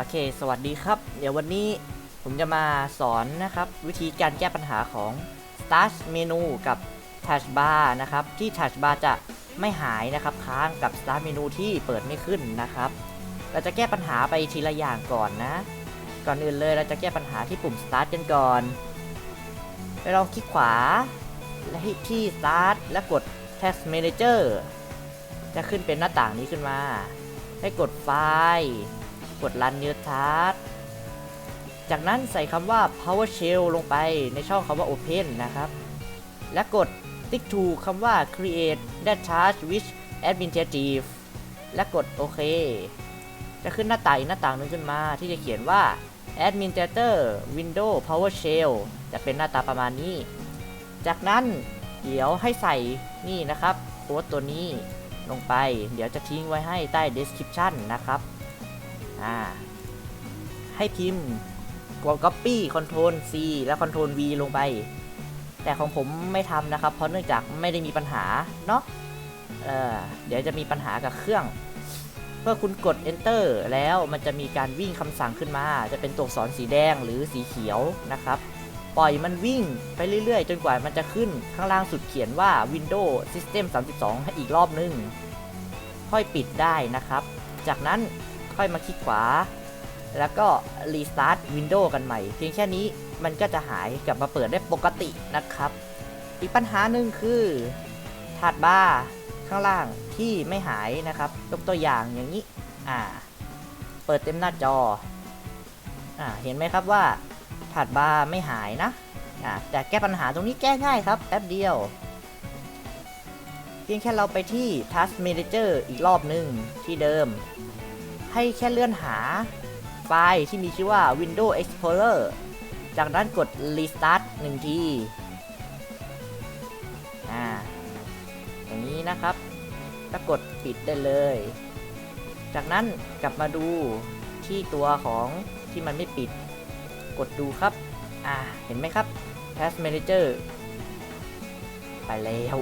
โอเค สวัสดีครับ เดี๋ยววันนี้ผมจะมาสอนนะครับ วิธีการแก้ปัญหาของ Start Menu กับ Touch Bar นะครับ ที่ Touch Bar จะไม่หายนะครับ ค้างกับ Start Menu ที่เปิดไม่ขึ้นนะครับ เราจะแก้ปัญหาไปทีละอย่างก่อนนะ ก่อนอื่นเลยเราจะแก้ปัญหาที่ปุ่ม Start กันก่อนไปลองคลิกขวา และที่ Start และกด Task Manager จะขึ้นเป็นหน้าต่างนี้ขึ้นมา ให้กดไฟล์ กด Run New Task จากนั้นใส่คำว่า PowerShell ลงไปในช่องคำว่า Open นะครับ และกด Tick to คำว่า Create that task with administrative และกดโอเค จะขึ้นหน้าต่างอีกหน้าต่างหนึงขึ้นมาที่จะเขียนว่า Administrator Windows PowerShell จะเป็นหน้าตาประมาณนี้ จากนั้นเดี๋ยวให้ใส่นี่นะครับโค้ดตัวนี้ลงไป เดี๋ยวจะทิ้งไว้ให้ใต้ description นะครับ อ่าให้พิมพ์กด copy control C และ control V ลงไป แต่ของผมไม่ทำนะครับ เพราะเนื่องจากไม่ได้มีปัญหาเนาะเเดี๋ยวจะมีปัญหากับเครื่อง เมื่อคุณกด enter แล้วมันจะมีการวิ่งคำสั่งขึ้นมา จะเป็นตัวอักษรสีแดงหรือสีเขียวนะครับ ปล่อยมันวิ่งไปเรื่อยๆ จนกว่ามันจะขึ้นข้างล่างสุดเขียนว่า Windows System 32 ให้อีกรอบนึง ค่อยปิดได้นะครับ จากนั้น ค่อยมาคลิกขวา แล้วก็ Restart Windows กันใหม่ เพียงแค่นี้มันก็จะหายกลับมาเปิดได้ปกตินะครับ อีกปัญหาหนึ่งคือถาดบาร์ข้างล่างที่ไม่หายนะครับยกตัวอย่างอย่างนี้อ่าเปิดเต็มหน้าจออ่าเห็นไหมครับว่าถาดบาร์ไม่หายนะอ่าแต่แก้ปัญหาตรงนี้แก้ง่ายครับแป๊บเดียวเพียงแค่เราไปที่ Task Manager อีกรอบหนึ่งที่เดิม ให้แค่เลื่อนหาไฟล์ที่มีชื่อว่า Windows Explorer จากนั้นกด Restart หนึ่งทีอ่าอย่างนี้นะครับแล้วกดปิดได้เลย จากนั้นกลับมาดูที่ตัวของที่มันไม่ปิด กดดูครับ อ่า เห็นไหมครับ Task Manager ไปแล้ว